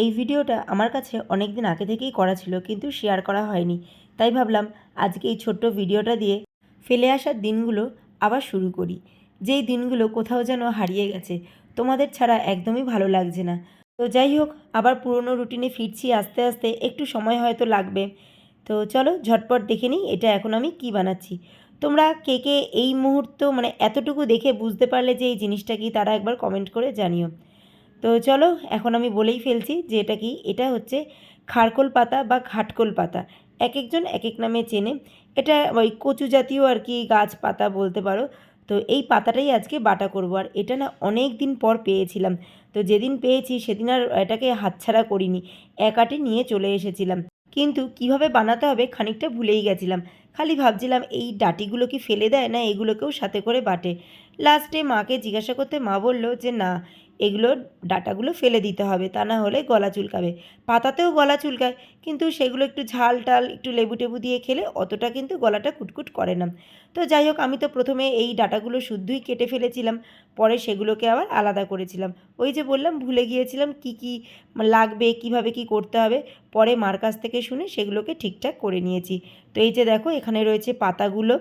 এই ভিডিওটা আমার কাছে অনেক দিন আগে থেকেই করা ছিল, কিন্তু শেয়ার করা হয়নি। তাই ভাবলাম, আজকে এই ছোট্ট ভিডিওটা দিয়ে ফেলে আসার দিনগুলো আবার শুরু করি। যেই দিনগুলো কোথাও যেন হারিয়ে গেছে, তোমাদের ছাড়া একদমই ভালো লাগছে না। তো যাই হোক, আবার পুরনো রুটিনে ফিরছি আস্তে আস্তে, একটু সময় হয়তো লাগবে। তো চলো, ঝটপট দেখে নিই, এটা এখন আমি কি বানাচ্ছি। তোমরা কে কে এই মুহূর্ত মানে এতটুকু দেখে বুঝতে পারলে যে এই জিনিসটা কি, তারা একবার কমেন্ট করে জানিও। তো চলো, এখন আমি বলেই ফেলছি যে এটা কি? এটা হচ্ছে খারকোল পাতা বা ঘাটকোল পাতা। এক একজন এক এক নামে চেনে। এটা ওই কচু জাতীয় আর কি গাছ পাতা বলতে পারো। তো এই পাতাটাই আজকে বাটা করব। আর এটা না অনেক দিন পর পেয়েছিলাম। তো যেদিন পেয়েছি সেদিন আর এটাকে হাতছাড়া করিনি। একাটে নিয়ে চলে এসেছিলাম। কিন্তু কীভাবে বানাতে হবে খানিকটা ভুলেই গেছিলাম। খালি ভাবছিলাম, এই ডাটিগুলো কি ফেলে দেয় না এগুলোকেও সাথে করে বাটে। লাস্টে মাকে জিজ্ঞাসা করতে মা বলল যে, না এগুলো ডাটাগুলো ফেলে দিতে হবে, তা না হলে গলা চুলকাবে। পাতাতেও গলা চুলকায়, কিন্তু সেগুলো একটু ঝাল টাল, একটু লেবু টেবু দিয়ে খেলে অতটা কিন্তু গলাটা কুটকুট করে না। তো যাই হোক, আমি তো প্রথমে এই ডাটাগুলো শুদ্ধই কেটে ফেলেছিলাম, পরে সেগুলোকে আবার আলাদা করেছিলাম। ওই যে বললাম, ভুলে গিয়েছিলাম কি কি লাগবে, কীভাবে কি করতে হবে, পরে মার কাছ থেকে শুনে সেগুলোকে ঠিকঠাক করে নিয়েছি। তো এই যে দেখো, এখানে রয়েছে পাতাগুলো,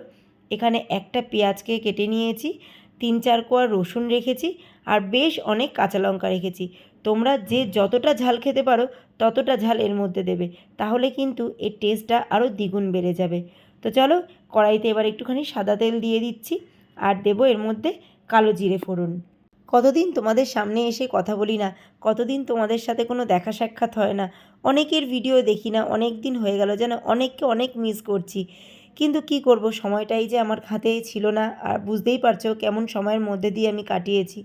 এখানে একটা পেঁয়াজকে কেটে নিয়েছি, তিন চার কোয়া রসুন রেখেছি আর বেশ অনেক কাঁচা লঙ্কা রেখেছি। তোমরা যে যতটা ঝাল খেতে পারো, ততটা ঝাল এর মধ্যে দেবে। তাহলে কিন্তু এর টেস্টটা আরও দ্বিগুণ বেড়ে যাবে। তো চলো, কড়াইতে এবার একটুখানি সাদা তেল দিয়ে দিচ্ছি আর দেবো এর মধ্যে কালো জিরে ফোড়ন। কতদিন তোমাদের সামনে এসে কথা বলি না, কতদিন তোমাদের সাথে কোনো দেখা সাক্ষাৎ হয় না, অনেকের ভিডিও দেখি না, অনেক দিন হয়ে গেল যেন অনেককে অনেক মিস করছি। কিন্তু কি করব, সময়টাই যে আমার হাতে ছিল না, আর বুঝতেই পারছ কেমন সময়ের মধ্যে দিয়ে আমি কাটিয়েছি।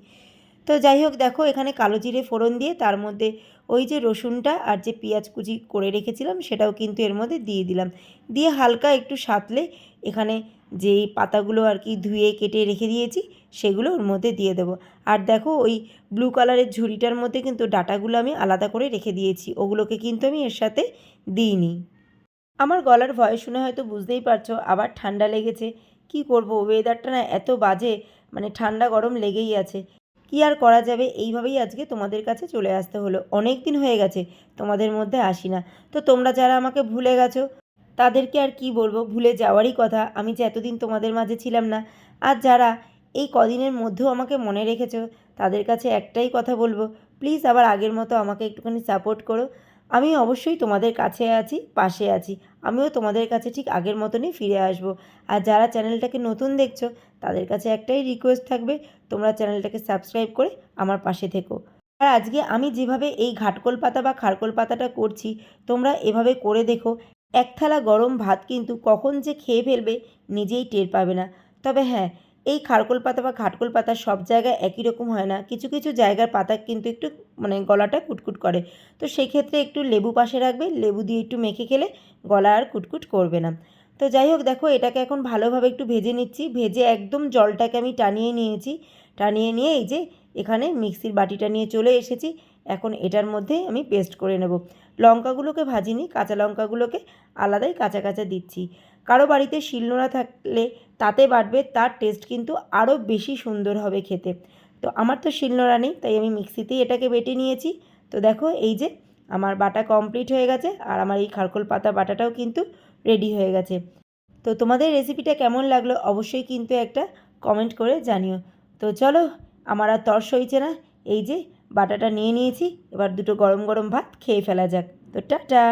তো যাই হোক, দেখো এখানে কালো জিরে ফোড়ন দিয়ে তার মধ্যে ওই যে রসুনটা আর যে পেঁয়াজ কুচি করে রেখেছিলাম সেটাও কিন্তু এর মধ্যে দিয়ে দিলাম। দিয়ে হালকা একটু সাঁতলে এখানে যেই পাতাগুলো আর কি ধুয়ে কেটে রেখে দিয়েছি সেগুলো ওর মধ্যে দিয়ে দেবো। আর দেখো ওই ব্লু কালারের ঝুড়িটার মধ্যে কিন্তু ডাটাগুলো আমি আলাদা করে রেখে দিয়েছি, ওগুলোকে কিন্তু আমি এর সাথে দিইনি। আমার গলার ভয় শুনে হয়তো বুঝতেই পারছ, আবার ঠান্ডা লেগেছে। কি করব ওয়েদারটা না এত বাজে মানে ঠান্ডা গরম লেগেই আছে। কি আর করা যাবে? এইভাবেই আজকে তোমাদের কাছে চলে আসতে হলো। অনেক দিন হয়ে গেছে, তোমাদের মধ্যে আসি না। তো তোমরা যারা আমাকে ভুলে গেছো, তাদেরকে আর কি বলব? ভুলে যাওয়ারই কথা। আমি যে এতদিন তোমাদের মাঝে ছিলাম না, আর যারা এই কদিনের মধ্যেও আমাকে মনে রেখেছো, তাদের কাছে একটাই কথা বলব। প্লিজ আবার আগের মতো আমাকে একটুখানি সাপোর্ট করো। আমি অবশ্যই তোমাদের কাছে আছি, পাশে আছি। আমিও তোমাদের কাছে ঠিক আগের মতনই ফিরে আসব। আর যারা চ্যানেলটাকে নতুন দেখছ, তাদের কাছে একটাই রিকোয়েস্ট থাকবে, তোমরা চ্যানেলটাকে সাবস্ক্রাইব করে আমার পাশে থেকো। আর আজকে আমি যেভাবে এই ঘাটকোল পাতা বা খারকোল পাতাটা করছি, তোমরা এভাবে করে দেখো। এক থালা গরম ভাত কিন্তু কখন যে খেয়ে ফেলবে, নিজেই টের পাবে না। তবে হ্যাঁ এই খারকোল পাতা বা ঘাটকোল পাতা সব জায়গায় একই রকম হয় না। কিছু কিছু জায়গার পাতা কিন্তু একটু মানে গলাটা কুটকুট করে। তো সেই ক্ষেত্রে একটু লেবু পাশে রাখবে, লেবু দিয়ে একটু মেখে খেলে গলা আর কুটকুট করবে না। তো যাই হোক, দেখো এটাকে এখন ভালোভাবে একটু ভেজে নিচ্ছি। ভেজে একদম জলটাকে আমি টানিয়ে নিয়েছি। টানিয়ে নিয়ে এই যে এখানে মিক্সির বাটিটা নিয়ে চলে এসেছি। এখন এটার মধ্যে আমি পেস্ট করে নেব। লঙ্কাগুলোকে ভাজিনি, কাঁচা লঙ্কাগুলোকে আলাদাই কাঁচা কাঁচা দিচ্ছি। কারও বাড়িতে শিলনোড়া থাকলে তাতে বাটবে তার টেস্ট কিন্তু আরও বেশি সুন্দর হবে খেতে। তো আমার তো শিলনোড়া নেই, তাই আমি মিক্সিতেই এটাকে বেটে নিয়েছি। তো দেখো এই যে আমার বাটা কমপ্লিট হয়ে গেছে, আর আমার এই খারকোল পাতা বাটাটাও কিন্তু রেডি হয়ে গেছে। তো তোমাদের রেসিপিটা কেমন লাগল অবশ্যই কিন্তু একটা কমেন্ট করে জানিও। তো চলো, আমার আর তর সইছে না, এই যে বাটাটা নিয়ে নিয়েছি এবার দুটো গরম গরম ভাত খেয়ে ফেলা যাক। তো টাটা!